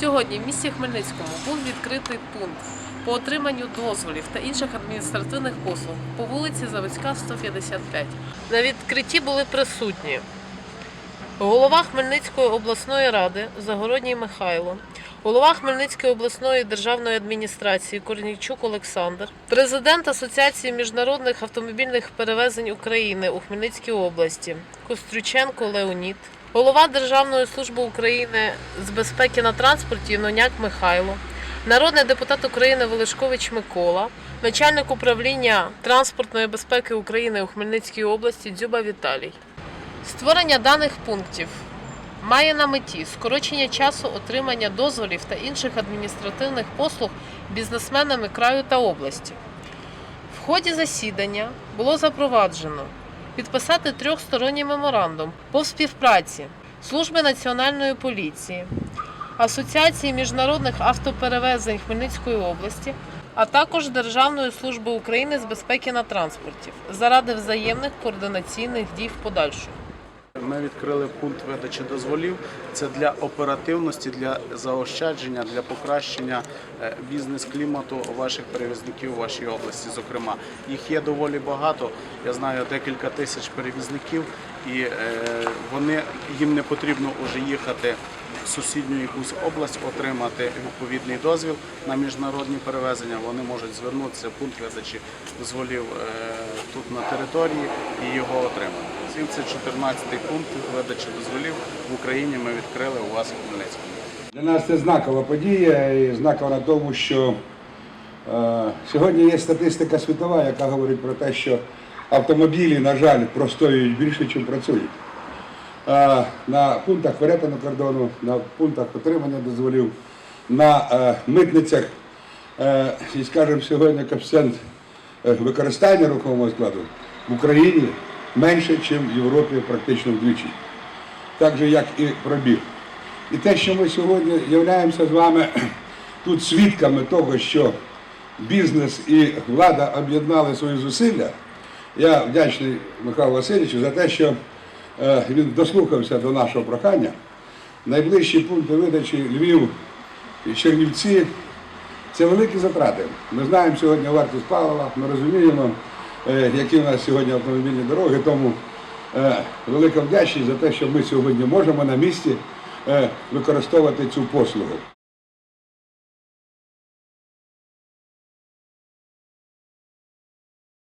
Сьогодні в місті Хмельницькому був відкритий пункт по отриманню дозволів та інших адміністративних послуг по вулиці Заводська, 155. На відкритті були присутні голова Хмельницької обласної ради Загородній Михайло, голова Хмельницької обласної державної адміністрації Корнійчук Олександр, президент Асоціації міжнародних автомобільних перевезень України у Хмельницькій області Кострюченко Леонід, голова Державної служби України з безпеки на транспорті Ноняк Михайло, народний депутат України Велишкович Микола, начальник управління транспортної безпеки України у Хмельницькій області Дзюба Віталій. Створення даних пунктів має на меті скорочення часу отримання дозволів та інших адміністративних послуг бізнесменами краю та області. В ході засідання було запроваджено підписати трьохсторонній меморандум по співпраці Служби національної поліції, Асоціації міжнародних автоперевезень Хмельницької області, а також Державної служби України з безпеки на транспорті заради взаємних координаційних дій в подальшому. Ми відкрили пункт видачі дозволів. Це для оперативності, для заощадження, для покращення е, бізнес-клімату ваших перевізників у вашій області. Зокрема, їх є доволі багато. Я знаю декілька тисяч перевізників, і е, вони їм не потрібно вже їхати сусідню якусь область, отримати відповідний дозвіл на міжнародні перевезення. Вони можуть звернутися в пункт видачі дозволів е, тут на території і його отримати. Це 14-й пункт видачі дозволів в Україні. Ми відкрили у вас у Хмельницькому. Для нас це знакова подія і знакова на тому, що е, сьогодні є статистика світова, яка говорить про те, що автомобілі, на жаль, простоюють більше, ніж працюють. На пунктах перетину кордону, на пунктах отримання дозволів, на е, митницях, е, і скажімо, сьогодні коефіцієнт е, використання рухомого складу в Україні менше, ніж в Європі практично вдвічі. Так же, як і пробіг. І те, що ми сьогодні являємося з вами тут свідками того, що бізнес і влада об'єднали свої зусилля, я вдячний Михайлу Васильовичу за те, що він дослухався до нашого прохання. Найближчі пункти видачі Львів і Чернівці це великі затрати. Ми знаємо сьогодні вартість палива, ми розуміємо, е, які в нас сьогодні автомобільні дороги, тому е, велика вдячність за те, що ми сьогодні можемо на місці е, використовувати цю послугу.